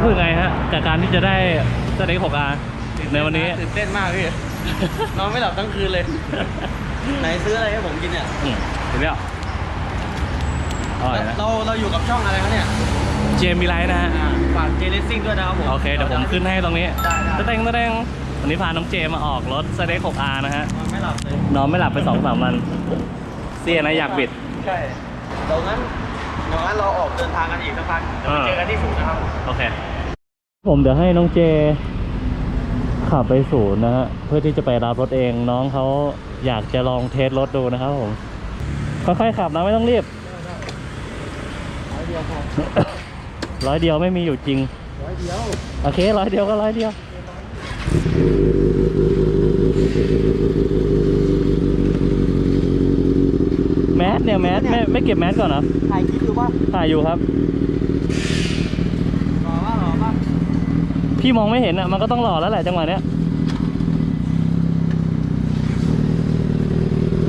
รู้สึกไงฮะกับการที่จะได้สเต็ก 6R ในวันนี้ตื่นเต้นมากพี่ นอนไม่หลับทั้งคืนเลย ไหนซื้ออะไรให้ผมกินเนี่ยอืมเห็นแล้วอร่อยนะเราเราอยู่กับช่องอะไรครับเนี่ย เจมมีไลท์นะฮะอ่าฝากเจเลสซิ่งด้วยนะครับผม โอเค เดี๋ยวผมขึ้นให้ตรงนี้ได้ได้ตะเต้งตะเต้งวันนี้พาน้องเจมาออกรถสเต็ก 6R นะฮะ นอนไม่หลับเลย นอนไม่หลับไปสองสามวัน เสียนะอยากบิด ใช่เดี๋ยวงั้น เดี๋ยวงั้นเราออกเดินทางกันอีกสักพักเดี๋ยวไปเจอกันที่ศูนย์นะครับ โอเค ผมเดี๋ยวให้น้องเจขับไปศูนย์นะฮะเพื่อที่จะไปรับรถเองน้องเขาอยากจะลองเทสรถดูนะครับผมค่อยๆขับนะไม่ต้องรีบร้อยเดียวพอร้อยเดียวไม่มีอยู่จริงร้อยเดียวโอเคร้อยเดียวก็ร้อยเดียว แม สเนี่ยแมสไม่ไม่เก็บแมสก่อนเหรอถ่ายคลิปอยู่ป่ะถ่ายอยู่ครับรอป่ะรอป่ะพี่มองไม่เห็นอะมันก็ต้องรอแล้วแหละจังหวะเนี้ย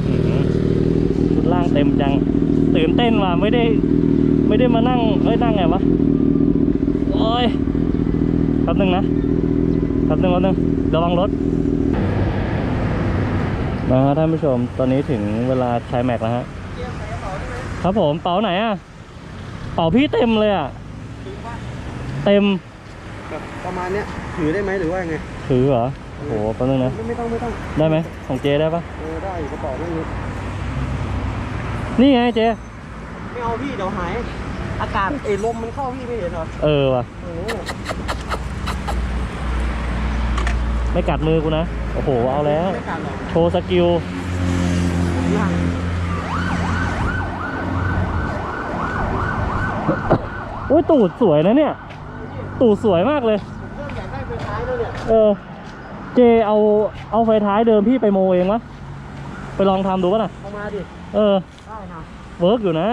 อื้อหือชุดล่างเต็มจังตื่นเต้นว่ะไม่ได้ ไม่ได้มานั่งเอ้ยนั่งไงวะโอ้ยแป๊บนึงนะแป๊บนึงแป๊บนึงระวังรถนะฮะท่านผู้ชม ตอนนี้ถึงเวลาคลายแม็กซ์แล้วฮะเกียร์ใส่กระเป๋าได้ไหม ครับผมเป๋าไหนอะเป๋าพี่เต็มเลยอะถือป่ะเต็มแบบประมาณเนี้ยถือได้ไหมหรือว่าไงถือเหรอโอ้โหแป๊บนึงนะไม่ไม่ต้องไม่ต้องได้ไหมของเจได้ปะเออได้อยู่กระเป๋าไม่มีนี่ไงเจไม่เอาพี่เดี๋ยวหายอากาศไอ้ลมมันเข้าพี่ไม่เห็นเหรอเออว่ะโอ้โหไม่กัดมือกูนะโอ้โหเอาแล้วไม่กัดหรอกโชว์สกิล ย่าง อุ้ยตูดสวยนะเนี่ย ตูดสวยมากเลยผมเริ่มอยากได้ไฟท้ายแล้วเนี่ยเออ เจเอาเอาไฟท้ายเดิมพี่ไปโมเองวะไปลองทำดูป่ะน่ะ เอามาดิ เออ ได้นะเวิร์กอยู่นะ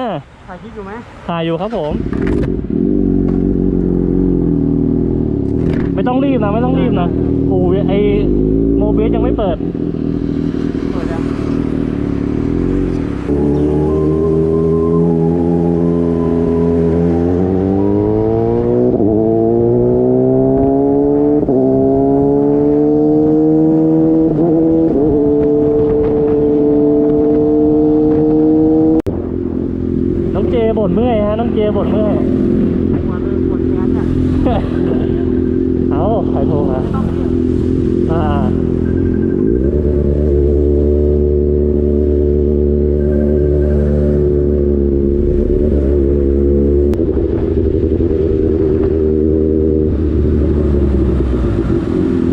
ถ่ายคลิปอยู่ไหมถ่ายอยู่ครับผม ไม่ต้องรีบนะ ไม่ต้องรีบนะโอ้ยไอโมเบสยังไม่เปิด เปิดแล้วน้อง นเมื่อยฮะน้องเจบ่นเมื่อยหัวเลยปวดแขนอะเอาใครโทรมาไม่ต้องเรียกอ่า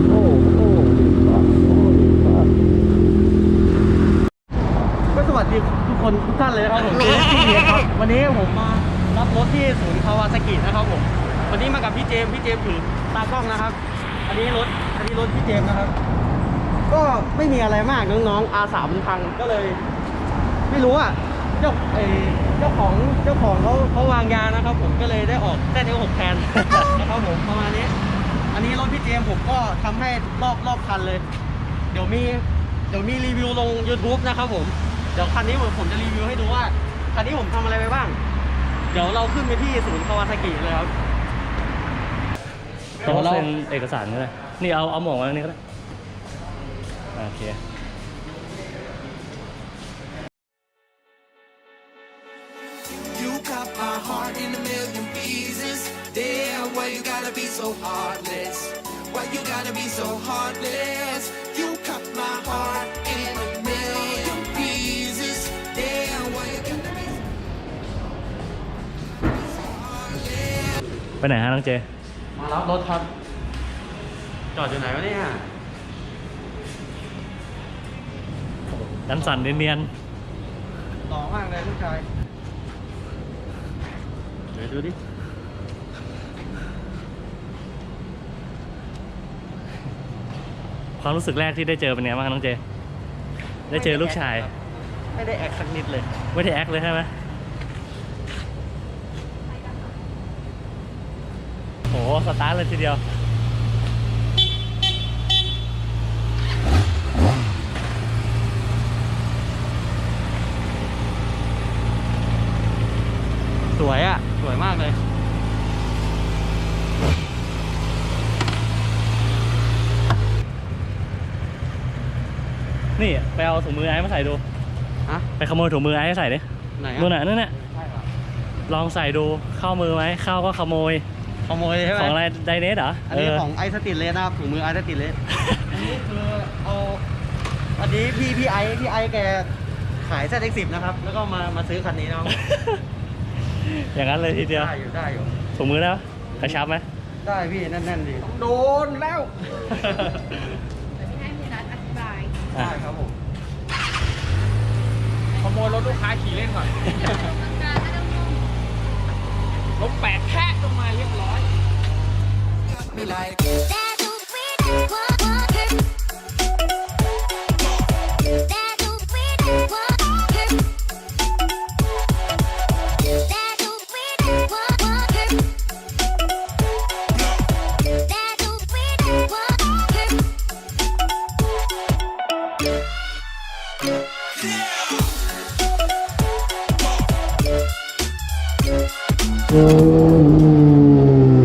โอ้โอ้อะโอ้อะก็สวัสดีทุกคนทุกท่านเลยนะครับผมเจสซี่ครับ วันนี้ผมมา รับรถที่ศูนย์คาวาซากินะครับผมวันนี้มากับพี่เจมพี่เจมถือตากล้องนะครับ อันนี้รถอันนี้รถพี่เจมนะครับ ก็ไม่มีอะไรมากน้องๆ R3 มันพังก็เลย ไม่รู้อะเจ้าเอเจ้าของเจ้าของเขาเขาวางยานะครับผมก็เลยได้ออกแต้เอลหกแทนนะครับผมประมาณนี้ อันนี้รถพี่เจมผมก็ทำให้รอบรอบคันเลย เดี๋ยวมีเดี๋ยวมีรีวิวลง YouTube นะครับผมเดี๋ยวคันนี้ผมผมจะรีวิวให้ดูว่าคันนี้ผมทำอะไรไปบ้าง เดี๋ยวเราขึ้นไปที่ศูนย์คาวาซากิเลยครับต้องเซ็นเอกสารก็ได้นี่เอาเอาหมวกมาตรงนี้ก็ได้โอเค You cut my heart in a million pieces. Damn, why you gotta be so heartless? ไปไหนฮะน้องเจ มารับรถครับ จอดอยู่ไหนวะเนี่ยดันสันเนียนหล่อมากเลยลูกชายเดี๋ยวดูดิ ๆความรู้สึกแรกที่ได้เจอเป็นไงบ้างน้องเจ ได้เจอลูกชาย ไม่ได้แอคสักนิดเลย ไม่ได้แอคเลยใช่ไหม สตาร์ทเลยทีเดียวสวยอะ่ะ สวยมากเลย นี่ไปเอาถุงมือไอ้มาใส่ดู ฮะ ไปขโมยถุงมือไอ้ใส่ดิไหนดูหน่ะนั่นน่ะลองใส่ดูเข้ามือไหมเข้าก็ขโมย ขโมยใช่ไหมของอะไรไดเนสเหรออันเอนี้อของไอสติเลสนะครับถุงมือไอสติเลสอันนี้คือเอาอันนี้พี่พี่ไอพี่ไอแกขายเซ็ตเอ็กสิบนะครับ แล้วก็มามาซื้อคันนี้นะครับอย่างนั้นเลยทีเดียวได้อยู่ได้อยู่ถุงมือได้ปะกระชับไหมได้พี่แน่นๆดีโดนแล้วเดี๋ยวพี่ให้พี่นัทอธิบายได้ครับผมขโมยรถลูกค้าขี่เล่นก่อน ลงแปะแค่ลงมาเรียบร้อย เ